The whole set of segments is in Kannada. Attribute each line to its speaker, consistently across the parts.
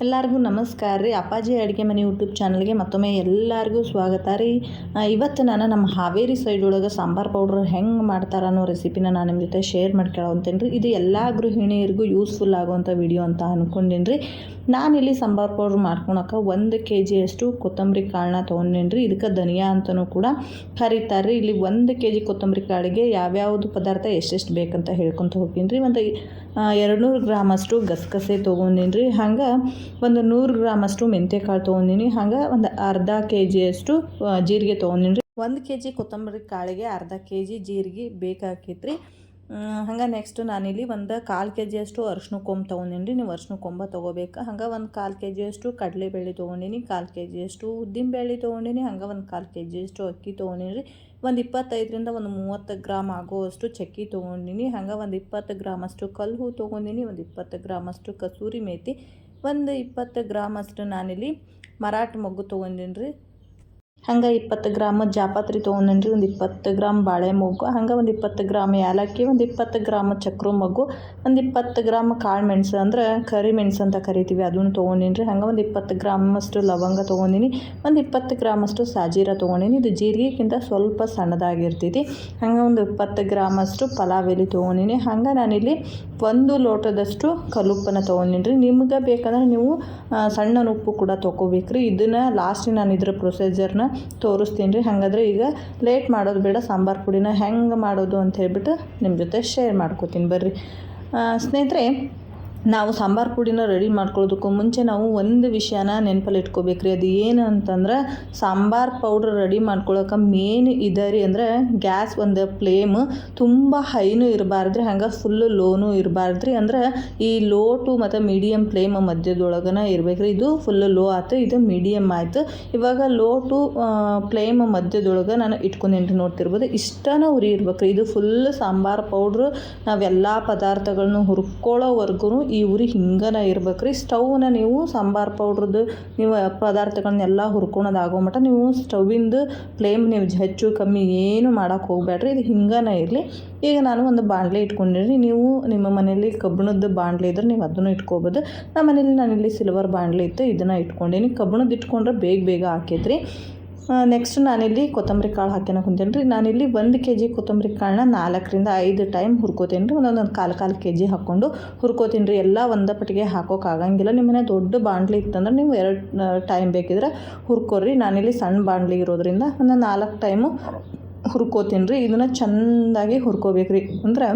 Speaker 1: ಎಲ್ಲರಿಗೂ ನಮಸ್ಕಾರ ರೀ. ಅಪ್ಪಾಜಿ ಅಡುಗೆ ಮನೆ ಯೂಟ್ಯೂಬ್ ಚಾನಲ್ಗೆ ಮತ್ತೊಮ್ಮೆ ಎಲ್ಲರಿಗೂ ಸ್ವಾಗತ ರೀ. ಇವತ್ತು ನಾನು ನಮ್ಮ ಹಾವೇರಿ ಸೈಡ್ ಒಳಗೆ ಸಾಂಬಾರು ಪೌಡ್ರ್ ಹೆಂಗೆ ಮಾಡ್ತಾರೆ ಅನ್ನೋ ರೆಸಿಪಿನ ನಾನು ನಿಮ್ಮ ಜೊತೆ ಶೇರ್ ಮಾಡ್ಕೊಳ್ಳೋಂತೇನೆ ರೀ ಇದು ಎಲ್ಲ ಗೃಹಿಣಿಯರಿಗೂ ಯೂಸ್ಫುಲ್ ಆಗುವಂಥ ವಿಡಿಯೋ ಅಂತ ಅಂದ್ಕೊಂಡೀನಿ ರೀ ನಾನಿಲ್ಲಿ ಸಾಂಬಾರು ಪೌಡ್ರ್ ಮಾಡ್ಕೊಳಕ್ಕೆ ಒಂದು ಕೆ ಜಿಯಷ್ಟು ಕೊತ್ತಂಬರಿ ಕಾಳನ್ನ ತೊಗೊಂಡೇನಿ ರೀ ಇದಕ್ಕೆ ಧನಿಯಾ ಅಂತಲೂ ಕೂಡ ಕರೀತಾರೆ ರೀ ಇಲ್ಲಿ ಒಂದು ಕೆ ಜಿ ಕೊತ್ತಂಬರಿ ಕಾಳಿಗೆ ಯಾವ್ಯಾವುದು ಪದಾರ್ಥ ಎಷ್ಟೆಷ್ಟು ಬೇಕಂತ ಹೇಳ್ಕೊತ ಹೋಗ್ತೀನಿ ರೀ. ಒಂದು ಎರಡುನೂರು ಗ್ರಾಮಷ್ಟು ಗಸಗಸೆ ತೊಗೊಂಡೀನಿ ರೀ ಹಂಗೆ ಒಂದು ನೂರು ಗ್ರಾಮಷ್ಟು ಮೆಂತ್ಯಕಾಳು ತೊಗೊಂಡೀನಿ. ಹಂಗೆ ಒಂದು ಅರ್ಧ ಕೆ ಜಿಯಷ್ಟು ಜೀರಿಗೆ ತೊಗೊಂಡೀನಿ ರೀ ಒಂದು ಕೆ ಜಿ ಕೊತ್ತಂಬರಿ ಕಾಳಿಗೆ ಅರ್ಧ ಕೆ ಜಿ ಜೀರಿಗೆ ಬೇಕಾಕೈತೆ ರೀ ಹಂಗೆ ನೆಕ್ಸ್ಟ್ ನಾನಿಲ್ಲಿ ಒಂದು ಕಾಲು ಕೆ ಜಿಯಷ್ಟು ಅರ್ಶಿನ ಕೊಂಬು ತೊಗೊಂಡೀನಿ ರೀ ನೀವು ಅರ್ಶಿನ ಕೊಂಬ ತೊಗೋಬೇಕು. ಹಂಗೆ ಒಂದು ಕಾಲು ಕೆ ಜಿಯಷ್ಟು ಕಡಲೆಬೇಳೆ ತೊಗೊಂಡಿನಿ, ಕಾಲು ಕೆ ಜಿಯಷ್ಟು ಉದ್ದಿನಬೇಳೆ ತೊಗೊಂಡಿನಿ, ಹಂಗೆ ಒಂದು ಕಾಲು ಕೆ ಜಿಯಷ್ಟು ಅಕ್ಕಿ ತೊಗೊಂಡಿನಿ ಒಂದು ಇಪ್ಪತ್ತೈದರಿಂದ ಒಂದು ಮೂವತ್ತು ಗ್ರಾಮ್ ಆಗೋವಷ್ಟು ಚಕ್ಕಿ ತೊಗೊಂಡಿನಿ. ಹಂಗೆ ಒಂದು ಇಪ್ಪತ್ತು ಗ್ರಾಮಷ್ಟು ಕಲ್ಲು ಹೂ ತೊಗೊಂಡೀನಿ, ಒಂದು ಇಪ್ಪತ್ತು ಗ್ರಾಮಷ್ಟು ಕಸೂರಿ ಮೇಥಿ ಒಂದು ಇಪ್ಪತ್ತು ಗ್ರಾಮಷ್ಟು ನಾನಿಲ್ಲಿ ಮರಾಠ ಮೊಗ್ಗು ತೊಗೊಂಡೀನಿ ರೀ ಹಂಗೆ ಇಪ್ಪತ್ತು ಗ್ರಾಮ್ ಜಾಪತ್ರಿ ತೊಗೊಂಡೇನಿ ರೀ ಒಂದು ಇಪ್ಪತ್ತು ಗ್ರಾಮ್ ಬಾಳೆ ಮೊಗ್ಗು ಹಂಗೆ ಒಂದು ಇಪ್ಪತ್ತು ಗ್ರಾಮ್ ಏಲಕ್ಕಿ ಒಂದು ಇಪ್ಪತ್ತು ಗ್ರಾಮ್ ಚಕ್ರ ಮೊಗ್ಗು ಒಂದು ಇಪ್ಪತ್ತು ಗ್ರಾಮ್ ಕಾಳು ಮೆಣಸು ಅಂದ್ರೆ ಕರಿ ಮೆಣಸು ಅಂತ ಕರಿತೀವಿ ಅದನ್ನು ತೊಗೊಂಡೀನಿ ರೀ ಹಂಗೆ ಒಂದು ಇಪ್ಪತ್ತು ಗ್ರಾಮಷ್ಟು ಲವಂಗ ತೊಗೊಂಡಿನಿ, ಒಂದು ಇಪ್ಪತ್ತು ಗ್ರಾಮಷ್ಟು ಸಾಜೀರ ತೊಗೊಂಡೀನಿ. ಇದು ಜೀರಿಗೆಗಿಂತ ಸ್ವಲ್ಪ ಸಣ್ಣದಾಗಿರ್ತೈತಿ. ಹಂಗೆ ಒಂದು ಇಪ್ಪತ್ತು ಗ್ರಾಮಷ್ಟು ಪಲಾವ್ ಎಲೆ ತೊಗೊಂಡೀನಿ. ಹಂಗೆ ನಾನಿಲ್ಲಿ ಒಂದು ಲೋಟದಷ್ಟು ಕಲ್ಲುಪ್ಪನ್ನು ತೊಗೊಂಡೀನಿ ರೀ ನಿಮ್ಗೆ ಬೇಕಂದ್ರೆ ನೀವು ಸಣ್ಣ ಉಪ್ಪು ಕೂಡ ತೊಗೋಬೇಕ್ರಿ. ಇದನ್ನು ಲಾಸ್ಟಿಗೆ ನಾನು ಇದ್ರ ಪ್ರೊಸೀಜರ್ನ ತೋರಿಸ್ತೀನಿ ರೀ. ಹಾಗಾದ್ರೆ ಈಗ ಲೇಟ್ ಮಾಡೋದು ಬೇಡ, ಸಾಂಬಾರು ಪುಡಿನ ಹೆಂಗೆ ಮಾಡೋದು ಅಂತ ಹೇಳ್ಬಿಟ್ಟು ನಿಮ್ಮ ಜೊತೆ ಶೇರ್ ಮಾಡ್ಕೋತೀನಿ ಬರ್ರಿ. ಸ್ನೇಹಿತರೆ ನಾವು ಸಾಂಬಾರು ಪುಡಿನ ರೆಡಿ ಮಾಡ್ಕೊಳ್ಳೋದಕ್ಕೂ ಮುಂಚೆ ನಾವು ಒಂದು ವಿಷಯನ ನೆನಪಲ್ಲಿ ಇಟ್ಕೋಬೇಕು ರೀ ಅದು ಏನು ಅಂತಂದ್ರೆ, ಸಾಂಬಾರು ಪೌಡ್ರ್ ರೆಡಿ ಮಾಡ್ಕೊಳಕ್ಕೆ ಮೇನ್ ಇದೆ ರೀ ಅಂದ್ರೆ ಗ್ಯಾಸ್ ಒಂದು ಫ್ಲೇಮ್ ತುಂಬ ಹೈನೂ ಇರಬಾರ್ದ್ರಿ, ಹಂಗೆ ಫುಲ್ಲು ಲೋನು ಇರಬಾರ್ದ್ರಿ. ಅಂದ್ರೆ ಈ ಲೋ ಟು ಮತ್ತು ಮೀಡಿಯಮ್ ಫ್ಲೇಮ್ ಮಧ್ಯದೊಳಗನ ಇರ್ಬೇಕು ರೀ ಇದು ಫುಲ್ ಲೋ ಆಯ್ತು ಇದು ಮೀಡಿಯಮ್ ಆಯಿತು. ಇವಾಗ ಲೋ ಟು ಫ್ಲೇಮ್ ಮಧ್ಯದೊಳಗೆ ನಾನು ಇಟ್ಕೊಂಡು ರೀ ನೋಡ್ತಿರ್ಬೋದು. ಇಷ್ಟನ ಉರಿ ಇರ್ಬೇಕು ರೀ ಇದು ಫುಲ್ ಸಾಂಬಾರು ಪೌಡ್ರು ನಾವೆಲ್ಲ ಪದಾರ್ಥಗಳನ್ನ ಹುರ್ಕೊಳ್ಳೋವರೆಗೂ ಈ ಉರಿ ಹಿಂಗನ ಇರ್ಬೇಕು ರೀ ಸ್ಟವ್ನ ನೀವು ಸಾಂಬಾರು ಪೌಡ್ರದ್ದು ನೀವು ಪದಾರ್ಥಗಳನ್ನೆಲ್ಲ ಹುರ್ಕೊಳೋದಾಗೋ ಮಟ್ಟ ನೀವು ಸ್ಟವ್ವಿಂದು ಫ್ಲೇಮ್ ನೀವು ಹೆಚ್ಚು ಕಮ್ಮಿ ಏನು ಮಾಡೋಕ್ಕೆ ಹೋಗ್ಬೇಡ್ರಿ ಇದು ಹಿಂಗನ ಇರಲಿ. ಈಗ ನಾನು ಒಂದು ಬಾಣಲೆ ಇಟ್ಕೊಂಡಿರಿ ನೀವು ನಿಮ್ಮ ಮನೇಲಿ ಕಬ್ಬಿಣದ ಬಾಣಲೆ ಇದ್ರೆ ನೀವು ಅದನ್ನು ಇಟ್ಕೋಬೋದು. ನಮ್ಮ ಮನೇಲಿ ನಾನಿಲ್ಲಿ ಸಿಲ್ವರ್ ಬಾಣಲೆ ಇತ್ತು, ಇದನ್ನು ಇಟ್ಕೊಂಡೀನಿ. ಕಬ್ಬಿಣದ ಇಟ್ಕೊಂಡ್ರೆ ಬೇಗ ಬೇಗ ಹಾಕೈತ್ರಿ. ನೆಕ್ಸ್ಟ್ ನಾನಿಲ್ಲಿ ಕೊತ್ತಂಬರಿ ಕಾಳು ಹಾಕ್ಯನ ಕುಂತೇನೆ ರೀ ನಾನಿಲ್ಲಿ ಒಂದು ಕೆ ಜಿ ಕೊತ್ತಂಬರಿ ಕಾಳನ್ನ ನಾಲ್ಕರಿಂದ ಐದು ಟೈಮ್ ಹುರ್ಕೋತೀನಿ ರೀ ಒಂದೊಂದು ಕಾಲು ಕಾಲು ಕೆ ಜಿ ಹಾಕ್ಕೊಂಡು ಹುರ್ಕೋತೀನಿ ರೀ ಎಲ್ಲ ಒಂದೇ ಪಟ್ಟಿಗೆ ಹಾಕೋಕೆ ಆಗಂಗಿಲ್ಲ. ನಿಮ್ಮ ಮನೆ ದೊಡ್ಡ ಬಾಂಡ್ಲಿ ಇತ್ತಂದ್ರೆ ನೀವು ಎರಡು ಟೈಮ್ ಬೇಕಿದ್ರೆ ಹುರ್ಕೋರಿ. ನಾನಿಲ್ಲಿ ಸಣ್ಣ ಬಾಂಡ್ಲಿ ಇರೋದ್ರಿಂದ ಒಂದು ನಾಲ್ಕು ಟೈಮು ಹುರ್ಕೋತೀನಿ ರೀ ಇದನ್ನು ಚೆಂದಾಗಿ ಹುರ್ಕೋಬೇಕು ರೀ ಅಂದ್ರೆ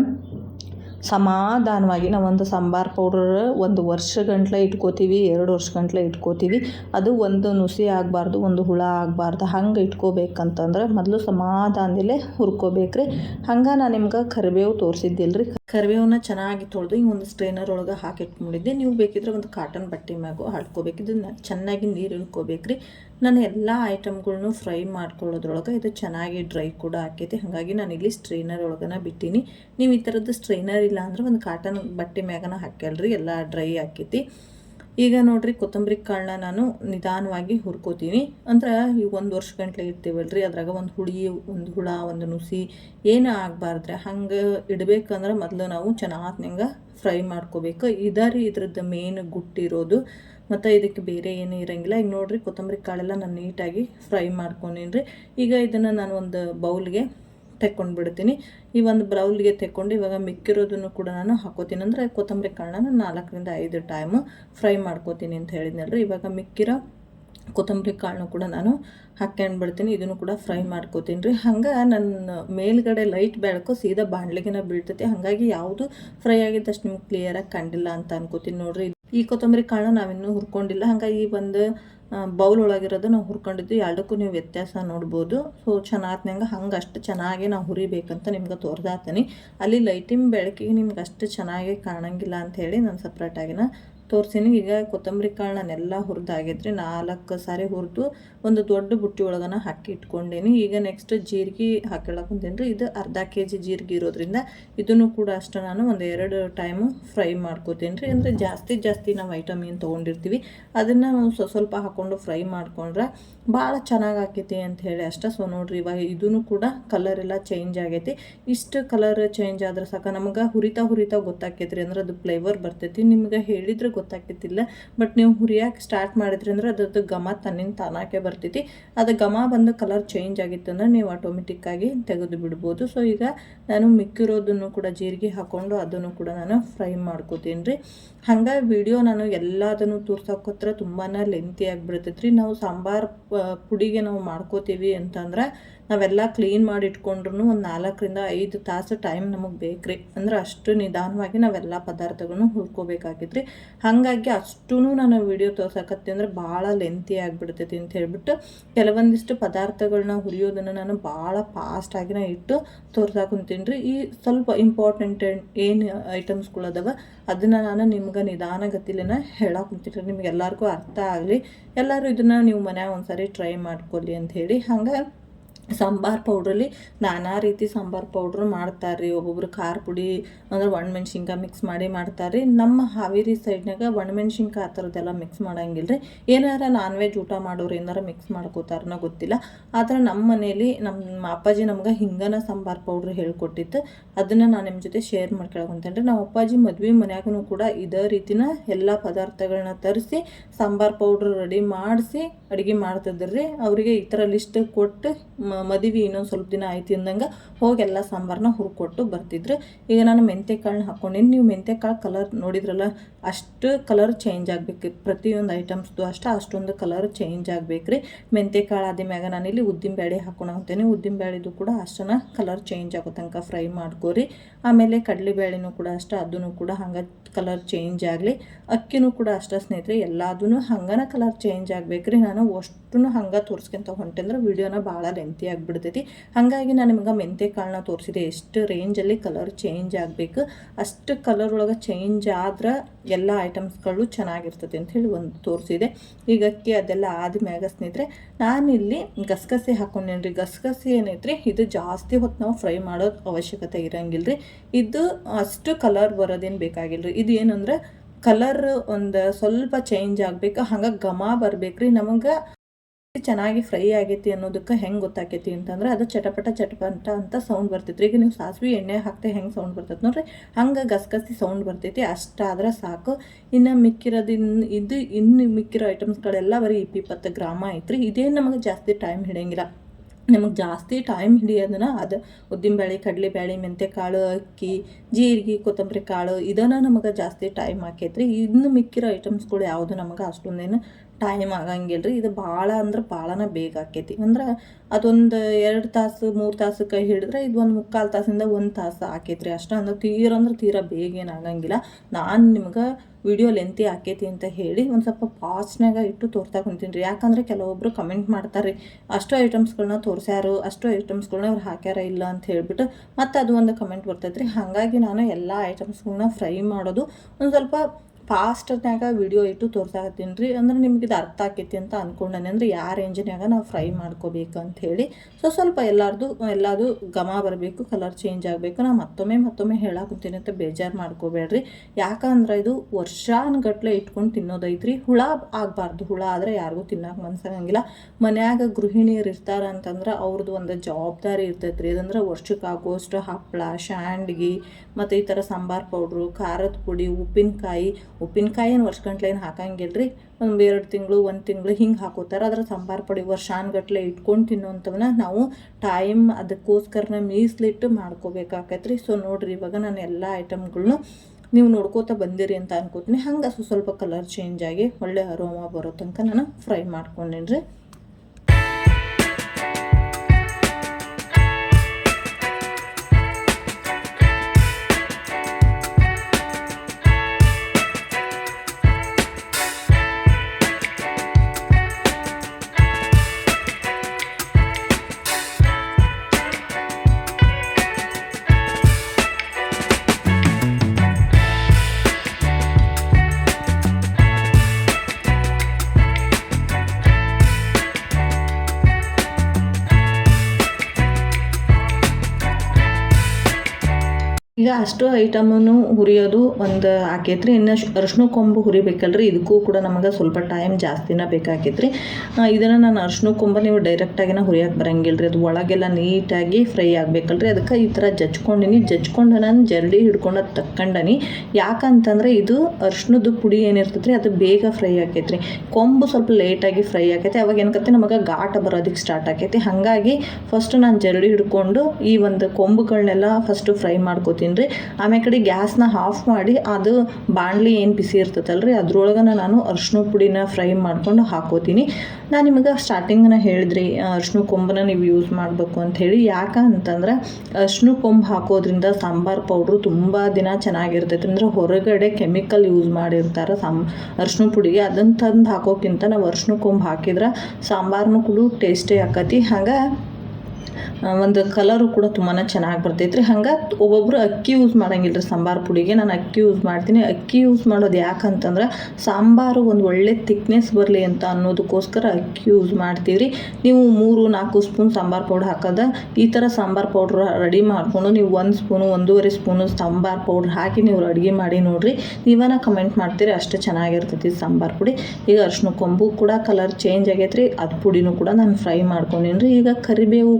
Speaker 1: ಸಮಾಧಾನವಾಗಿ ನಾವು ಒಂದು ಸಾಂಬಾರು ಪೌಡ್ರ್ ಒಂದು ವರ್ಷ ಗಂಟ್ಲೆ ಇಟ್ಕೋತೀವಿ, ಎರಡು ವರ್ಷ ಗಂಟ್ಲೆ ಇಟ್ಕೋತೀವಿ. ಅದು ಒಂದು ನುಸಿ ಆಗಬಾರ್ದು, ಒಂದು ಹುಳ ಆಗಬಾರ್ದು. ಹಂಗೆ ಇಟ್ಕೋಬೇಕಂತಂದ್ರೆ ಮೊದಲು ಸಮಾಧಾನದಲ್ಲೇ ಹುರ್ಕೋಬೇಕ್ರಿ. ಹಂಗೆ ನಾನು ನಿಮ್ಗೆ ಕರಿಬೇವು ತೋರಿಸಿದ್ದಿಲ್ಲ ರೀ ಕರಿಬೇವನ್ನ ಚೆನ್ನಾಗಿ ತೊಳೆದು ಹಿಂಗೆ ಒಂದು ಸ್ಟ್ರೈನರ್ ಒಳಗೆ ಹಾಕಿ ಇಟ್ಕೊಂಡಿದ್ದೆ. ನೀವು ಬೇಕಿದ್ರೆ ಒಂದು ಕಾಟನ್ ಬಟ್ಟೆ ಮ್ಯಾಗು ಹಾಡ್ಕೋಬೇಕು. ಇದನ್ನು ಚೆನ್ನಾಗಿ ನೀರು ಇಳ್ಕೋಬೇಕ್ರಿ. ನಾನು ಎಲ್ಲ ಐಟಮ್ಗಳ್ನು ಫ್ರೈ ಮಾಡ್ಕೊಳ್ಳೋದ್ರೊಳಗೆ ಇದು ಚೆನ್ನಾಗಿ ಡ್ರೈ ಕೂಡ ಆಕೈತಿ. ಹಾಗಾಗಿ ನಾನು ಇಲ್ಲಿ ಸ್ಟ್ರೈನರ್ ಒಳಗನ ಬಿಟ್ಟೀನಿ. ನೀವು ಈ ಥರದ್ದು ಸ್ಟ್ರೈನರ್ ಇಲ್ಲ ಅಂದ್ರೆ ಒಂದು ಕಾಟನ್ ಬಟ್ಟೆ ಮ್ಯಾಗನ ಹಾಕ್ಯಲ್ರಿ ಎಲ್ಲ ಡ್ರೈ ಆಕೈತಿ. ಈಗ ನೋಡ್ರಿ ಕೊತ್ತಂಬರಿ ಕಾಳನ್ನ ನಾನು ನಿಧಾನವಾಗಿ ಹುರ್ಕೋತೀನಿ. ಅಂದ್ರೆ ಈ ಒಂದು ವರ್ಷ ಗಂಟ್ಲೆ ಇರ್ತೀವಲ್ರಿ ಅದ್ರಾಗ ಒಂದು ಹುಳಿ, ಒಂದು ಹುಳ, ಒಂದು ನುಸಿ ಏನು ಆಗಬಾರ್ದ್ರೆ ಹಂಗೆ ಇಡಬೇಕಂದ್ರೆ ಮೊದಲು ನಾವು ಚೆನ್ನಾಗಿ ಫ್ರೈ ಮಾಡ್ಕೋಬೇಕು. ಇದಾರಿ ಇದ್ರದ್ದು ಮೇನ್ ಗುಟ್ಟಿರೋದು ಮತ್ತು ಇದಕ್ಕೆ ಬೇರೆ ಏನೂ ಇರೋಂಗಿಲ್ಲ. ಈಗ ನೋಡಿರಿ ಕೊತ್ತಂಬರಿ ಕಾಳೆಲ್ಲ ನಾನು ನೀಟಾಗಿ ಫ್ರೈ ಮಾಡ್ಕೊಂಡೀನಿ ಈಗ ಇದನ್ನು ನಾನು ಒಂದು ಬೌಲ್ಗೆ ತೆಕ್ಕೊಂಡು ಬಿಡ್ತೀನಿ ಈ ಒಂದು ಬ್ರೌಲ್ಗೆ ತೆಕ್ಕೊಂಡು ಇವಾಗ ಮಿಕ್ಕಿರೋದನ್ನು ಕೂಡ ನಾನು ಹಾಕೋತೀನಿ. ಅಂದರೆ ಕೊತ್ತಂಬರಿ ಕಾಳನ್ನ ನಾಲ್ಕರಿಂದ ಐದು ಟೈಮು ಫ್ರೈ ಮಾಡ್ಕೋತೀನಿ ಅಂತ ಹೇಳಿದ್ನಲ್ರಿ. ಇವಾಗ ಮಿಕ್ಕಿರೋ ಕೊತ್ತಂಬರಿ ಕಾಳನ್ನು ಕೂಡ ನಾನು ಹಾಕ್ಕೊಂಡು ಬಿಡ್ತೀನಿ ಇದನ್ನು ಕೂಡ ಫ್ರೈ ಮಾಡ್ಕೋತೀನಿ ರೀ ಹಂಗೆ ನನ್ನ ಮೇಲ್ಗಡೆ ಲೈಟ್ ಬೆಳಕು ಸೀದಾ ಬಾಣ್ಲಿಗೆನ ಬೀಳ್ತೈತಿ. ಹಾಗಾಗಿ ಯಾವುದು ಫ್ರೈ ಆಗಿದ್ದಷ್ಟು ನಿಮ್ಗೆ ಕ್ಲಿಯರಾಗಿ ಕಂಡಿಲ್ಲ ಅಂತ ಅನ್ಕೋತೀನಿ ನೋಡ್ರಿ. ಈ ಕೊತ್ತಂಬರಿ ಕಾಳನ್ನ ನಾವಿನ್ನೂ ಹುರ್ಕೊಂಡಿಲ್ಲ. ಹಾಗಾಗಿ ಈ ಒಂದು ಬೌಲ್ ಒಳಗಿರೋದು ನಾವು ಹುರ್ಕೊಂಡಿದ್ದು ಎರಡಕ್ಕೂ ನೀವು ವ್ಯತ್ಯಾಸ ನೋಡ್ಬೋದು. ಸೊ ಚೆನ್ನಾತ್ನಂಗೆ ಹಂಗೆ ಅಷ್ಟು ಚೆನ್ನಾಗಿ ನಾವು ಹುರಿಬೇಕಂತ ನಿಮ್ಗೆ ತೋರ್ದಾತೀನಿ. ಅಲ್ಲಿ ಲೈಟಿಂಗ್ ಬೆಳಕಿಗೆ ನಿಮ್ಗೆ ಅಷ್ಟು ಚೆನ್ನಾಗಿ ಕಾಣಂಗಿಲ್ಲ ಅಂಥೇಳಿ ನಾನು ಸಪ್ರೇಟಾಗಿನ ತೋರಿಸಿನಿ. ಈಗ ಕೊತ್ತಂಬರಿ ಕಾಳು ನಾನೆಲ್ಲ ಹುರಿದಾಗೈತ್ರಿ ನಾಲ್ಕು ಸಾರಿ ಹುರಿದು ಒಂದು ದೊಡ್ಡ ಬುಟ್ಟಿ ಒಳಗನ ಹಾಕಿ ಇಟ್ಕೊಂಡೇನಿ. ಈಗ ನೆಕ್ಸ್ಟ್ ಜೀರಿಗೆ ಹಾಕೊಳ್ಳೋಕೊಂತೀನಿ ರೀ ಇದು ಅರ್ಧ ಕೆ ಜಿ ಜೀರಿಗೆ ಇರೋದ್ರಿಂದ ಇದನ್ನು ಕೂಡ ಅಷ್ಟು ನಾನು ಒಂದು ಎರಡು ಟೈಮು ಫ್ರೈ ಮಾಡ್ಕೋತೀನಿ ರೀ ಅಂದರೆ ಜಾಸ್ತಿ ಜಾಸ್ತಿ ನಾವು ಐಟಮ್ ಏನು ತೊಗೊಂಡಿರ್ತೀವಿ. ಅದನ್ನು ನಾವು ಸ್ವ ಸ್ವಲ್ಪ ಹಾಕ್ಕೊಂಡು ಫ್ರೈ ಮಾಡ್ಕೊಂಡ್ರೆ ಭಾಳ ಚೆನ್ನಾಗಿ ಆಕೈತಿ ಅಂತ ಹೇಳಿ ಅಷ್ಟೇ. ಸೊ ನೋಡ್ರಿ ಇವಾಗ ಇದೂ ಕೂಡ ಕಲರ್ ಎಲ್ಲ ಚೇಂಜ್ ಆಗೈತಿ. ಇಷ್ಟು ಕಲರ್ ಚೇಂಜ್ ಆದ್ರೆ ಸಾಕ ನಮಗೆ ಹುರಿತಾ ಹುರಿತಾ ಗೊತ್ತಾಕೈತ್ರಿ. ಅಂದ್ರೆ ಅದು ಫ್ಲೇವರ್ ಬರ್ತೈತಿ. ನಿಮ್ಗೆ ಹೇಳಿದ್ರೆ ಗೊತ್ತಾಗ್ತಿದ್ದಿಲ್ಲ. ಬಟ್ ನೀವು ಹುರಿಯಕ್ಕೆ ಸ್ಟಾರ್ಟ್ ಮಾಡಿದ್ರಿ ಅಂದ್ರೆ ಅದರದ್ದು ಘಮ ತನ್ನಿಂದ ತಾನಾಕೆ ಬರ್ತೈತಿ. ಅದು ಘಮ ಬಂದು ಕಲರ್ ಚೇಂಜ್ ಆಗಿತ್ತು ಅಂದ್ರೆ ನೀವು ಆಟೋಮೆಟಿಕ್ಕಾಗಿ ತೆಗೆದು ಬಿಡ್ಬೋದು. ಸೊ ಈಗ ನಾನು ಮಿಕ್ಕಿರೋದನ್ನು ಕೂಡ ಜೀರಿಗೆ ಹಾಕ್ಕೊಂಡು ಅದನ್ನು ಕೂಡ ನಾನು ಫ್ರೈ ಮಾಡ್ಕೋತೀನಿ ರೀ ಹಂಗೆ ವಿಡಿಯೋ ನಾನು ಎಲ್ಲದನ್ನು ತೋರ್ಸೋಕೋತ್ರ ತುಂಬಾ ಲೆಂತಿ ಆಗಿಬಿಡ್ತೈತೆ ರೀ ನಾವು ಸಾಂಬಾರು ಪುಡಿಗೆ ನಾವು ಮಾಡ್ಕೋತೀವಿ ಅಂತಂದ್ರೆ ನಾವೆಲ್ಲ ಕ್ಲೀನ್ ಮಾಡಿ ಇಟ್ಕೊಂಡ್ರು ಒಂದು ನಾಲ್ಕರಿಂದ ಐದು ತಾಸು ಟೈಮ್ ನಮಗೆ ಬೇಕ್ರಿ. ಅಂದ್ರೆ ಅಷ್ಟು ನಿಧಾನವಾಗಿ ನಾವೆಲ್ಲ ಪದಾರ್ಥಗಳನ್ನು ಹುರ್ಕೋಬೇಕಾಗಿತ್ತು ರೀ ಹಾಗಾಗಿ ಅಷ್ಟೂ ನಾನು ವಿಡಿಯೋ ತೋರ್ಸಕತ್ತಿ ಅಂದ್ರೆ ಭಾಳ ಲೆಂತಿ ಆಗಿಬಿಡ್ತೈತಿ ಅಂತ ಹೇಳ್ಬಿಟ್ಟು ಕೆಲವೊಂದಿಷ್ಟು ಪದಾರ್ಥಗಳನ್ನ ಹುರಿಯೋದನ್ನು ನಾನು ಭಾಳ ಫಾಸ್ಟಾಗಿನ ಇಟ್ಟು ತೋರ್ಸಾಕೊಂತೀನಿ ರೀ ಈ ಸ್ವಲ್ಪ ಇಂಪಾರ್ಟೆಂಟ್ ಏನು ಐಟಮ್ಸ್ಗಳದಾವ ಅದನ್ನು ನಾನು ನಿಮ್ಗೆ ನಿಧಾನಗತಿಲಿನ ಹೇಳಕ್ಕೆ ನಿಮ್ಗೆ ಎಲ್ಲರಿಗೂ ಅರ್ಥ ಆಗಲಿ. ಎಲ್ಲರೂ ಇದನ್ನು ನೀವು ಮನ್ಯಾಗ ಒಂದ್ಸರಿ ಟ್ರೈ ಮಾಡ್ಕೊಳ್ಳಿ ಅಂತ ಹೇಳಿ. ಹಂಗೆ ಸಾಂಬಾರು ಪೌಡ್ರಲ್ಲಿ ನಾನಾ ರೀತಿ ಸಾಂಬಾರು ಪೌಡ್ರ್ ಮಾಡ್ತಾರೆ ರೀ ಒಬ್ಬೊಬ್ರು ಖಾರ ಪುಡಿ ಅಂದ್ರೆ ಒಣಮೆಣ್ಸಿನ್ಕಾಯಿ ಮಿಕ್ಸ್ ಮಾಡಿ ಮಾಡ್ತಾರೆ ರೀ ನಮ್ಮ ಹಾವೇರಿ ಸೈಡ್ನಾಗ ಒಣಮೆಣ್ಸಿನ್ಕಾಯಿ ಆ ಥರದ್ದೆಲ್ಲ ಮಿಕ್ಸ್ ಮಾಡೋಂಗಿಲ್ಲ ರೀ ಏನಾರ ನಾನ್ ವೆಜ್ ಊಟ ಮಾಡೋರು ಏನಾರ ಮಿಕ್ಸ್ ಮಾಡ್ಕೋತಾರನೋ ಗೊತ್ತಿಲ್ಲ. ಆದ್ರೆ ನಮ್ಮ ಮನೇಲಿ ನಮ್ಮ ಅಪ್ಪಾಜಿ ನಮ್ಗೆ ಹಿಂಗನ ಸಾಂಬಾರು ಪೌಡ್ರ್ ಹೇಳ್ಕೊಟ್ಟಿತ್ತು. ಅದನ್ನು ನಾನು ನಿಮ್ಮ ಜೊತೆ ಶೇರ್ ಮಾಡ್ಕೊಳಕಂತೇನೆ ರೀ ನಮ್ಮ ಅಪ್ಪಾಜಿ ಮದ್ವೆ ಮನ್ಯಾಗೂ ಕೂಡ ಇದೇ ರೀತಿನ ಎಲ್ಲ ಪದಾರ್ಥಗಳನ್ನ ತರಿಸಿ, ಸಾಂಬಾರು ಪೌಡ್ರ್ ರೆಡಿ ಮಾಡಿಸಿ, ಅಡುಗೆ ಮಾಡ್ತಿದ್ರು ರೀ ಅವರಿಗೆ ಈ ಥರ ಲಿಸ್ಟ್ ಕೊಟ್ಟು ಮದುವೆ ಇನ್ನೊಂದು ಸ್ವಲ್ಪ ದಿನ ಆಯ್ತು ಅಂದಂಗೆ ಹೋಗಿ ಎಲ್ಲ ಸಾಂಬಾರನ್ನ ಹುರ್ಕೊಟ್ಟು ಬರ್ತಿದ್ರು. ಈಗ ನಾನು ಮೆಂತ್ಯ ಕಾಳನ್ನ ಹಾಕ್ಕೊಂಡಿನಿ ನೀವು ಮೆಂತ್ಯ ಕಾಳು ಕಲರ್ ನೋಡಿದ್ರಲ್ಲ, ಅಷ್ಟು ಕಲರ್ ಚೇಂಜ್ ಆಗಬೇಕು. ಪ್ರತಿಯೊಂದು ಐಟಮ್ಸ್ದು ಅಷ್ಟು ಅಷ್ಟೊಂದು ಕಲರ್ ಚೇಂಜ್ ಆಗಬೇಕು ರೀ ಮೆಂತ್ಯ ಕಾಳು ಆದ್ಮ್ಯಾಗ ನಾನಿಲ್ಲಿ ಉದ್ದಿನ ಬೇಳೆ ಹೋಗ್ತೇನೆ ಉದ್ದಿನ ಬೇಳೆದು ಕೂಡ ಅಷ್ಟನ್ನು ಕಲರ್ ಚೇಂಜ್ ಆಗೋ ತನಕ ಫ್ರೈ ಮಾಡ್ಕೋರಿ. ಆಮೇಲೆ ಕಡಲೆಬೇಳೆನೂ ಕೂಡ ಅಷ್ಟೇ ಅದನ್ನು ಕೂಡ ಹಂಗೆ ಕಲರ್ ಚೇಂಜ್ ಆಗಲಿ. ಅಕ್ಕಿನೂ ಕೂಡ ಅಷ್ಟೇ ಸ್ನೇಹಿತರೆ ಎಲ್ಲದೂ ಹಂಗನ ಕಲರ್ ಚೇಂಜ್ ಆಗ್ಬೇಕ್ರಿ. ನಾನು ಅಷ್ಟು ಹಂಗೆ ತೋರಿಸ್ಕೊಂತ ಹೊಂಟಂದ್ರೆ ವಿಡಿಯೋನ ಭಾಳ ಲೆಂತಿ ಆಗಿಬಿಡ್ತೈತಿ. ಹಾಗಾಗಿ ನಾನು ನಿಮ್ಗೆ ಮೆಂತೆ ಕಾಳನ್ನ ತೋರಿಸಿದೆ. ಎಷ್ಟು ರೇಂಜಲ್ಲಿ ಕಲರ್ ಚೇಂಜ್ ಆಗಬೇಕು, ಅಷ್ಟು ಕಲರ್ ಒಳಗೆ ಚೇಂಜ್ ಆದ್ರೆ ಎಲ್ಲ ಐಟಮ್ಸ್ಗಳು ಚೆನ್ನಾಗಿರ್ತದೆ ಅಂತ ಹೇಳಿ ಒಂದು ತೋರಿಸಿದೆ. ಈಗ ಅಕ್ಕಿ ಅದೆಲ್ಲ ಆದ್ಮ್ಯಾಗ ಸ್ನೇಹಿತರೆ ನಾನಿಲ್ಲಿ ಗಸಗಸೆ ಹಾಕೊಂಡೇನ್ರಿ. ಗಸಗಸೆ ಏನೈತ್ರಿ, ಇದು ಜಾಸ್ತಿ ಹೊತ್ತು ನಾವು ಫ್ರೈ ಮಾಡೋ ಅವಶ್ಯಕತೆ ಇರಂಗಿಲ್ಲ ರೀ ಇದು ಅಷ್ಟು ಕಲರ್ ಬರೋದೇನು ಬೇಕಾಗಿಲ್ಲ ರೀ ಇದು ಏನಂದ್ರೆ ಕಲರ್ ಒಂದು ಸ್ವಲ್ಪ ಚೇಂಜ್ ಆಗಬೇಕು, ಹಂಗೆ ಘಮ ರೀ ನಮಗೆ ಚೆನ್ನಾಗಿ ಫ್ರೈ ಆಗೈತಿ ಅನ್ನೋದಕ್ಕೆ ಹೆಂಗೆ ಗೊತ್ತಾಕೈತಿ ಅಂತಂದ್ರೆ ಅದು ಚಟಪಟ ಚಟಪಟ ಅಂತ ಸೌಂಡ್ ಬರ್ತೈತಿ ಈಗ ನೀವು ಸಾಸಿವೆ ಎಣ್ಣೆ ಹಾಕ್ತೆ ಹೆಂಗೆ ಸೌಂಡ್ ಬರ್ತೈತೆ ನೋಡ್ರಿ. ಹಂಗೆ ಗಸಗಸಿ ಸೌಂಡ್ ಬರ್ತೈತಿ. ಅಷ್ಟಾದ್ರೆ ಸಾಕು. ಇನ್ನು ಮಿಕ್ಕಿರೋದು ಇದು ಇನ್ನು ಮಿಕ್ಕಿರೋ ಐಟಮ್ಸ್ಗಳೆಲ್ಲ ಬರೀ ಇಪ್ಪಿಪ್ಪತ್ತು ಗ್ರಾಮ ಐತ್ರಿ. ಇದೇನು ನಮಗೆ ಜಾಸ್ತಿ ಟೈಮ್ ಹಿಡಿಯಂಗಿಲ್ಲ. ನಮಗೆ ಜಾಸ್ತಿ ಟೈಮ್ ಹಿಡಿಯೋದನ್ನ ಅದು ಉದ್ದಿನಬೇಳೆ ಮೆಂತೆ ಕಾಳು ಅಕ್ಕಿ, ಜೀರಿಗೆ, ಕೊತ್ತಂಬರಿ ಕಾಳು ಇದನ್ನು ನಮಗೆ ಜಾಸ್ತಿ ಟೈಮ್ ಹಾಕೈತ್ರಿ. ಇನ್ನು ಮಿಕ್ಕಿರೋ ಐಟಮ್ಸ್ಗಳು ಯಾವುದು ನಮಗೆ ಅಷ್ಟೊಂದೇನು ಟೈಮ್ ಆಗಂಗಿಲ್ಲ ರೀ ಇದು ಭಾಳ ಅಂದ್ರೆ ಭಾಳನ ಬೇಗ ಆಕೈತಿ. ಅಂದ್ರೆ ಅದೊಂದು ಎರಡು ತಾಸು, ಮೂರು ತಾಸು ಕೈ ಹಿಡಿದ್ರೆ ಇದು ಒಂದು ಮುಕ್ಕಾಲು ತಾಸಿಂದ ಒಂದು ತಾಸು ಆಕೈತ್ರಿ. ಅಷ್ಟೇ ಅಂದ್ರೆ ತೀರ ಅಂದ್ರೆ ತೀರ ಬೇಗ ಏನು ಆಗಂಗಿಲ್ಲ. ನಾನು ನಿಮ್ಗೆ ವಿಡಿಯೋ ಲೆಂತಿ ಆಕೈತಿ ಅಂತ ಹೇಳಿ ಒಂದು ಸ್ವಲ್ಪ ಫಾಸ್ಟ್ನಾಗ ಇಟ್ಟು ತೋರ್ತಾ ಕುಂತೀನಿ ರೀ. ಯಾಕಂದರೆ ಕೆಲವೊಬ್ಬರು ಕಮೆಂಟ್ ಮಾಡ್ತಾರೆ ರೀ ಅಷ್ಟು ಐಟಮ್ಸ್ಗಳನ್ನ ತೋರಿಸ್ಯಾರು, ಅಷ್ಟು ಐಟಮ್ಸ್ಗಳನ್ನ ಅವ್ರು ಹಾಕ್ಯಾರ ಇಲ್ಲ ಅಂತ ಹೇಳ್ಬಿಟ್ಟು ಮತ್ತು ಅದು ಒಂದು ಕಮೆಂಟ್ ಬರ್ತೈತೆ ರೀ ಹಾಗಾಗಿ ನಾನು ಎಲ್ಲ ಐಟಮ್ಸ್ಗಳನ್ನ ಫ್ರೈ ಮಾಡೋದು ಒಂದು ಸ್ವಲ್ಪ ಫಾಸ್ಟ್ನಾಗ ವಿಡಿಯೋ ಇಟ್ಟು ತೋರ್ಸಾಕತ್ತೀನಿ ರೀ. ಅಂದ್ರೆ ನಿಮ್ಗೆ ಇದು ಅರ್ಥ ಆಕೈತಿ ಅಂತ ಅಂದ್ಕೊಂಡಾನೆ ಅಂದ್ರೆ ಯಾವ ರೇಂಜ್ನಾಗ ನಾವು ಫ್ರೈ ಮಾಡ್ಕೋಬೇಕು ಅಂತ ಹೇಳಿ. ಸೊ ಸ್ವಲ್ಪ ಎಲ್ಲಾರ್ದು, ಎಲ್ಲದು ಘಮ ಬರಬೇಕು ಕಲರ್ ಚೇಂಜ್ ಆಗಬೇಕು. ನಾನು ಮತ್ತೊಮ್ಮೆ ಮತ್ತೊಮ್ಮೆ ಹೇಳಾಕುಂತೀನಿ ಅಂತ ಬೇಜಾರು ಮಾಡ್ಕೋಬೇಡ್ರಿ. ಯಾಕಂದ್ರೆ ಇದು ವರ್ಷಾನುಗಟ್ಲೆ ಇಟ್ಕೊಂಡು ತಿನ್ನೋದೈತ್ರಿ. ಹುಳ ಆಗಬಾರ್ದು. ಹುಳ ಆದರೆ ಯಾರಿಗೂ ತಿನ್ನೋಕೆ ಮನ್ಸಾಗಂಗಿಲ್ಲ ಮನ್ಯಾಗ ಗೃಹಿಣಿಯರು ಇರ್ತಾರ ಅಂತಂದ್ರೆ ಅವ್ರದ್ದು ಒಂದು ಜವಾಬ್ದಾರಿ ಇರ್ತೈತೆ ರೀ ಅದಂದ್ರೆ ವರ್ಷಕ್ಕೆ ಆಗೋಷ್ಟು ಹಪ್ಪಳ ಶಾಂಡ್ಗಿ, ಮತ್ತು ಈ ಥರ ಸಾಂಬಾರು ಪೌಡ್ರು, ಖಾರದ ಪುಡಿ, ಉಪ್ಪಿನಕಾಯಿ ಉಪ್ಪಿನಕಾಯಿ ಏನು ವರ್ಷಗಂಟ್ಲೆ ಏನು ಹಾಕಂಗಿಲ್ಲ ರೀ ಒಂದು ಎರಡು ತಿಂಗಳು, ಒಂದು ತಿಂಗಳು ಹಿಂಗೆ ಹಾಕೋತಾರೆ. ಅದರ ಸಾಂಬಾರು ಪುಡಿ ವರ್ಷಾನ್ಗಟ್ಲೆ ಇಟ್ಕೊಂಡು ತಿನ್ನುವಂಥವನ್ನ ನಾವು ಟೈಮ್ ಅದಕ್ಕೋಸ್ಕರನ ಮೀಸಲಿಟ್ಟು ರೀ ಸೊ ನೋಡಿರಿ, ಇವಾಗ ನಾನು ಎಲ್ಲ ಐಟಮ್ಗಳ್ನು ನೀವು ನೋಡ್ಕೋತಾ ಬಂದಿರಿ ಅಂತ ಅನ್ಕೋತೀನಿ. ಹಂಗೆ ಸ್ವಲ್ಪ ಕಲರ್ ಚೇಂಜ್ ಆಗಿ ಒಳ್ಳೆ ಅರೋಮ ಬರೋ ತನಕ ನಾನು ಫ್ರೈ ಮಾಡ್ಕೊಂಡೇನಿ ಅಷ್ಟು ಐಟಮನ್ನು ಹುರಿಯೋದು ಒಂದು ಆಕೈತ್ರಿ. ಇನ್ನು ಅರ್ಶಿನ ಕೊಂಬು ಹುರಿಬೇಕಲ್ರಿ. ಇದಕ್ಕೂ ಕೂಡ ನಮಗೆ ಸ್ವಲ್ಪ ಟೈಮ್ ಜಾಸ್ತಿನ ಬೇಕಾಕೈತ್ರಿ. ಇದನ್ನು ನಾನು ಅರ್ಶಿನ ಕೊಂಬು ನೀವು ಡೈರೆಕ್ಟಾಗಿನ ಹುರಿಯಕ್ಕೆ ಬರಂಗಿಲ್ಲ ರೀ ಅದು ಒಳಗೆಲ್ಲ ನೀಟಾಗಿ ಫ್ರೈ ಆಗಬೇಕಲ್ರಿ. ಅದಕ್ಕೆ ಈ ಥರ ಜಚ್ಕೊಂಡಿನಿ ಜಚ್ಕೊಂಡು ನಾನು ಜರಡಿ ಹಿಡ್ಕೊಂಡು ಅದು ತಕ್ಕಂಡನಿ. ಯಾಕಂತಂದ್ರೆ ಇದು ಅರ್ಶಿನದ ಪುಡಿ ಏನಿರ್ತೈತೆ ರೀ ಅದು ಬೇಗ ಫ್ರೈ ಆಕೈತ್ರಿ. ಕೊಂಬು ಸ್ವಲ್ಪ ಲೇಟಾಗಿ ಫ್ರೈ ಆಕೈತೆ. ಅವಾಗ ಏನಕತ್ತೆ ನಮಗೆ ಘಾಟ ಬರೋದಕ್ಕೆ ಸ್ಟಾರ್ಟ್ ಆಕೈತಿ. ಹಾಗಾಗಿ ಫಸ್ಟ್ ನಾನು ಜರಡಿ ಹಿಡ್ಕೊಂಡು ಈ ಒಂದು ಕೊಂಬುಗಳನ್ನೆಲ್ಲ ಫಸ್ಟು ಫ್ರೈ ಮಾಡ್ಕೋತೀನಿ ರೀ. ಆಮೇಲೆ ಕಡೆ ಗ್ಯಾಸ್ನ ಆಫ್ ಮಾಡಿ ಅದು ಬಾಣಲಿ ಏನು ಬಿಸಿ ಇರ್ತೈತಲ್ರಿ ಅದ್ರೊಳಗೆ ನಾನು ಅರ್ಶಿನ ಪುಡಿನ ಫ್ರೈ ಮಾಡ್ಕೊಂಡು ಹಾಕೋತೀನಿ. ನಾನು ನಿಮಗೆ ಸ್ಟಾರ್ಟಿಂಗನ್ನ ಹೇಳಿದ್ರಿ ಅರ್ಶಿನ ಕೊಂಬನ ನೀವು ಯೂಸ್ ಮಾಡಬೇಕು ಅಂತ ಹೇಳಿ. ಯಾಕೆ ಅಂತಂದ್ರೆ ಅರ್ಶಿನ ಕೊಂಬು ಹಾಕೋದ್ರಿಂದ ಸಾಂಬಾರು ಪೌಡ್ರು ತುಂಬ ದಿನ ಚೆನ್ನಾಗಿರ್ತೈತೆ. ಅಂದರೆ ಹೊರಗಡೆ ಕೆಮಿಕಲ್ ಯೂಸ್ ಮಾಡಿರ್ತಾರೆ ಸಾಂ ಅರ್ಶಿನ ಪುಡಿಗೆ. ಅದನ್ನು ತಂದು ಹಾಕೋಕ್ಕಿಂತ ನಾವು ಅರ್ಶಿನ ಕೊಂಬು ಹಾಕಿದ್ರೆ ಸಾಂಬಾರನ್ನು ಕೂಡ ಟೇಸ್ಟೇ ಆಕತಿ. ಹಾಗೆ ಒಂದು ಕಲರು ಕೂಡ ತುಂಬಾ ಚೆನ್ನಾಗಿ ಬರ್ತೈತೆ ರೀ. ಹಂಗೆ ಒಬ್ಬೊಬ್ರು ಅಕ್ಕಿ ಯೂಸ್ ಮಾಡಂಗಿಲ್ಲ ರೀ ಸಾಂಬಾರು ಪುಡಿಗೆ. ನಾನು ಅಕ್ಕಿ ಯೂಸ್ ಮಾಡ್ತೀನಿ. ಅಕ್ಕಿ ಯೂಸ್ ಮಾಡೋದು ಯಾಕಂತಂದ್ರೆ ಸಾಂಬಾರು ಒಂದು ಒಳ್ಳೆ ತಿಕ್ನೆಸ್ ಬರಲಿ ಅಂತ ಅನ್ನೋದಕ್ಕೋಸ್ಕರ ಅಕ್ಕಿ ಯೂಸ್ ಮಾಡ್ತೀವಿ ನೀವು ಮೂರು, ನಾಲ್ಕು ಸ್ಪೂನ್ ಸಾಂಬಾರು ಪೌಡ್ರ್ ಹಾಕೋದ, ಈ ಥರ ಸಾಂಬಾರು ಪೌಡ್ರ್ ರೆಡಿ ಮಾಡಿಕೊಂಡು ನೀವು ಒಂದು ಸ್ಪೂನು ಒಂದೂವರೆ ಸ್ಪೂನು ಸಾಂಬಾರು ಪೌಡ್ರ್ ಹಾಕಿ ನೀವು ಅಡುಗೆ ಮಾಡಿ ನೋಡಿರಿ. ನೀವನ ಕಮೆಂಟ್ ಮಾಡ್ತೀರಿ, ಅಷ್ಟು ಚೆನ್ನಾಗಿರ್ತೈತಿ ಸಾಂಬಾರು ಪುಡಿ. ಈಗ ಅರ್ಶಿನ ಕೊಂಬು ಕೂಡ ಕಲರ್ ಚೇಂಜ್ ಆಗೈತೆ ರೀ ಅದು ಪುಡಿನೂ ಕೂಡ ನಾನು ಫ್ರೈ ಮಾಡ್ಕೊಂಡಿನಿ ಈಗ ಕರಿಬೇವು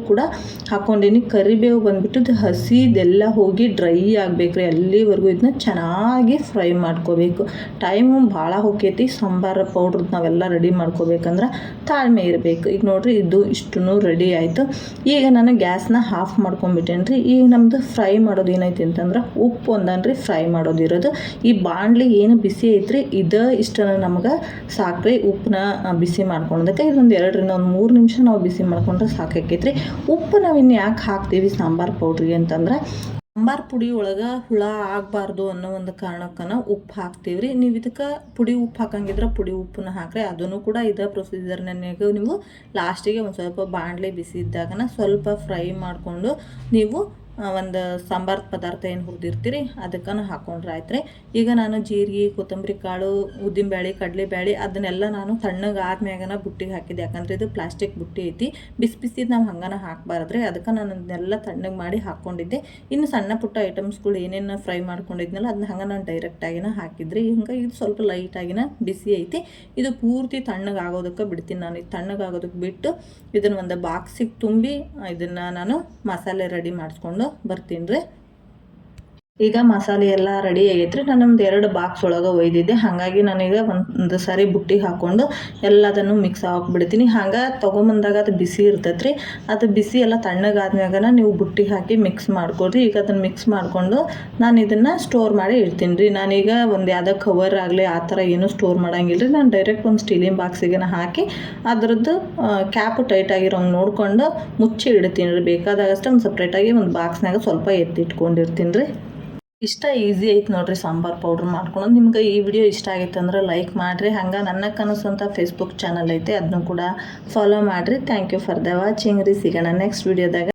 Speaker 1: ಹಾಕ್ಕೊಂಡೀನಿ ಕರಿಬೇವು ಬಂದ್ಬಿಟ್ಟು ಹಸಿದೆಲ್ಲ ಹೋಗಿ ಡ್ರೈ ಆಗಬೇಕು ರೀ ಅಲ್ಲಿವರೆಗೂ ಇದನ್ನ ಚೆನ್ನಾಗಿ ಫ್ರೈ ಮಾಡ್ಕೋಬೇಕು. ಟೈಮು ಭಾಳ ಹೋಗ್ಯೈತಿ ಸಾಂಬಾರ ಪೌಡ್ರದ್ದು ನಾವೆಲ್ಲ ರೆಡಿ ಮಾಡ್ಕೋಬೇಕಂದ್ರೆ ತಾಳ್ಮೆ ಇರಬೇಕು. ಈಗ ನೋಡಿರಿ ಇದು ಇಷ್ಟು ರೆಡಿ ಆಯಿತು. ಈಗ ನಾನು ಗ್ಯಾಸ್ನ ಆಫ್ ಮಾಡ್ಕೊಂಬಿಟ್ಟೇನೆ ರೀ ಈಗ ನಮ್ಮದು ಫ್ರೈ ಮಾಡೋದು ಏನೈತಿ ಅಂತಂದ್ರೆ ಉಪ್ಪು ಒಂದನ್ರಿ ಫ್ರೈ ಮಾಡೋದಿರೋದು ಈ ಬಾಣಲಿ ಏನು ಬಿಸಿ ಐತ್ರಿ. ಇದು ಇಷ್ಟನ್ನು ನಮ್ಗೆ ಸಾಕ್ರಿ. ಉಪ್ಪನ್ನ ಬಿಸಿ ಮಾಡ್ಕೊಳೋದಕ್ಕೆ ಇದೊಂದು ಎರಡರಿಂದ ಒಂದು ಮೂರು ನಿಮಿಷ ನಾವು ಬಿಸಿ ಮಾಡ್ಕೊಂಡ್ರೆ ಸಾಕಾಕೈತ್ರಿ. ಉಪ್ಪು ನಾವು ಇನ್ನು ಯಾಕೆ ಹಾಕ್ತೀವಿ? ಸಾಂಬಾರು ಪೌಡ್ರಿಗೆ ಅಂತಂದ್ರೆ ಸಾಂಬಾರು ಪುಡಿ ಒಳಗೆ ಹುಳ ಆಗಬಾರ್ದು ಅನ್ನೋ ಒಂದು ಕಾರಣಕ್ಕನ ಉಪ್ಪು ಹಾಕ್ತೀವಿ ರೀ ನೀವು ಇದಕ್ಕೆ ಪುಡಿ ಉಪ್ಪು ಹಾಕಂಗಿದ್ರೆ ಪುಡಿ ಉಪ್ಪನ್ನ ಹಾಕ್ರಿ. ಅದನ್ನು ಕೂಡ ಇದೇ ಪ್ರೊಸೀಜರ್ನಾಗ ನೀವು ಲಾಸ್ಟಿಗೆ ಒಂದು ಸ್ವಲ್ಪ ಬಾಣಲೆ ಬಿಸಿ ಇದ್ದಾಗನ ಸ್ವಲ್ಪ ಫ್ರೈ ಮಾಡಿಕೊಂಡು ನೀವು ಒಂದು ಸಾಂಬಾರು ಪದಾರ್ಥ ಏನು ಹುರಿದಿರ್ತೀರಿ, ಅದಕ್ಕನ ಹಾಕೊಂಡ್ರೆ ಆಯ್ತು ರೀ ಈಗ ನಾನು ಜೀರಿಗೆ, ಕೊತ್ತಂಬರಿ ಕಾಳು ಉದ್ದಿನಬೇಳೆ ಕಡಲೆಬೇಳೆ ಅದನ್ನೆಲ್ಲ ನಾನು ತಣ್ಣಗೆ ಆದ್ಮ್ಯಾಗನ ಬುಟ್ಟಿಗೆ ಹಾಕಿದ್ದೆ. ಯಾಕಂದರೆ ಇದು ಪ್ಲಾಸ್ಟಿಕ್ ಬುಟ್ಟಿ ಐತಿ. ಬಿಸಿ ಬಿಸಿದು ನಾವು ಹಂಗನ ಹಾಕಬಾರ್ದ್ರಿ. ಅದಕ್ಕೆ ನಾನು ಅದನ್ನೆಲ್ಲ ತಣ್ಣಗೆ ಮಾಡಿ ಹಾಕ್ಕೊಂಡಿದ್ದೆ ಇನ್ನು ಸಣ್ಣ ಪುಟ್ಟ ಐಟಮ್ಸ್ಗಳು ಏನೇನು ಫ್ರೈ ಮಾಡ್ಕೊಂಡಿದ್ನಲ್ಲ ಅದನ್ನ ಹಂಗೆ ನಾನು ಡೈರೆಕ್ಟಾಗಿನ ಹಾಕಿದ್ರಿ. ಹಿಂಗೆ ಇದು ಸ್ವಲ್ಪ ಲೈಟಾಗಿನ ಬಿಸಿ ಐತಿ. ಇದು ಪೂರ್ತಿ ತಣ್ಣಗೆ ಆಗೋದಕ್ಕೆ ಬಿಡ್ತೀನಿ ನಾನು. ಇದು ತಣ್ಣಗಾಗೋದಕ್ಕೆ ಬಿಟ್ಟು ಇದನ್ನು ಒಂದು ಬಾಕ್ಸಿಗೆ ತುಂಬಿ ಇದನ್ನು ನಾನು ಮಸಾಲೆ ರೆಡಿ ಮಾಡಿಸ್ಕೊಂಡು ಬರ್ತೀನಿ ರೀ. ಈಗ ಮಸಾಲೆ ಎಲ್ಲ ರೆಡಿ ಆಗೈತ್ರಿ. ನಾನು ನಮ್ದು ಎರಡು ಬಾಕ್ಸ್ ಒಳಗೆ ಒಯ್ದಿದ್ದೆ. ಹಾಗಾಗಿ ನನಗೆ ಒಂದು ಸಾರಿ ಬುಟ್ಟಿ ಹಾಕ್ಕೊಂಡು ಎಲ್ಲದನ್ನು ಮಿಕ್ಸ್ ಹಾಕ್ಬಿಡ್ತೀನಿ ಹಂಗೆ ತೊಗೊಂಬಂದಾಗ ಅದು ಬಿಸಿ ಇರ್ತೈತ್ರಿ. ಅದು ಬಿಸಿ ಎಲ್ಲ ತಣ್ಣಗಾದ್ಮ್ಯಾಗ ನೀವು ಬುಟ್ಟಿ ಹಾಕಿ ಮಿಕ್ಸ್ ಮಾಡ್ಕೊಡ್ರಿ. ಈಗ ಅದನ್ನು ಮಿಕ್ಸ್ ಮಾಡಿಕೊಂಡು ನಾನು ಇದನ್ನು ಸ್ಟೋರ್ ಮಾಡಿ ಇಡ್ತೀನಿ ರೀ ನಾನೀಗ ಒಂದು ಯಾವುದೋ ಕವರ್ ಆಗಲಿ ಆ ಥರ ಏನೂ ಸ್ಟೋರ್ ಮಾಡಂಗಿಲ್ಲ ರೀ ನಾನು ಡೈರೆಕ್ಟ್ ಒಂದು ಸ್ಟೀಲಿನ ಬಾಕ್ಸಿಗೆ ಹಾಕಿ ಅದರದ್ದು ಕ್ಯಾಪ್ ಟೈಟ್ ಆಗಿರೋಂಗೆ ನೋಡಿಕೊಂಡು ಮುಚ್ಚಿ ಇಡ್ತೀನಿ ರೀ ಬೇಕಾದಾಗಷ್ಟೇ ಒಂದು ಸಪ್ರೇಟಾಗಿ ಒಂದು ಬಾಕ್ಸ್ನಾಗ ಸ್ವಲ್ಪ ಎತ್ತಿಟ್ಕೊಂಡಿರ್ತೀನಿ ರೀ ಇಷ್ಟ ಈಸಿ ಐತೆ ನೋಡ್ರಿ ಸಾಂಬಾರು ಪೌಡ್ರ್ ಮಾಡ್ಕೊಂಡು. ನಿಮ್ಗೆ ಈ ವಿಡಿಯೋ ಇಷ್ಟ ಆಗೈತೆ ಅಂದ್ರೆ ಲೈಕ್ ಮಾಡಿರಿ. ಹಂಗೆ ನನ್ನ ಕನಸಂತ ಫೇಸ್ಬುಕ್ ಚಾನಲ್ ಐತೆ ಅದನ್ನು ಕೂಡ ಫಾಲೋ ಮಾಡಿರಿ. Thank you for the watching ರೀ, ಸಿಗೋಣ ನೆಕ್ಸ್ಟ್ ವಿಡಿಯೋದಾಗ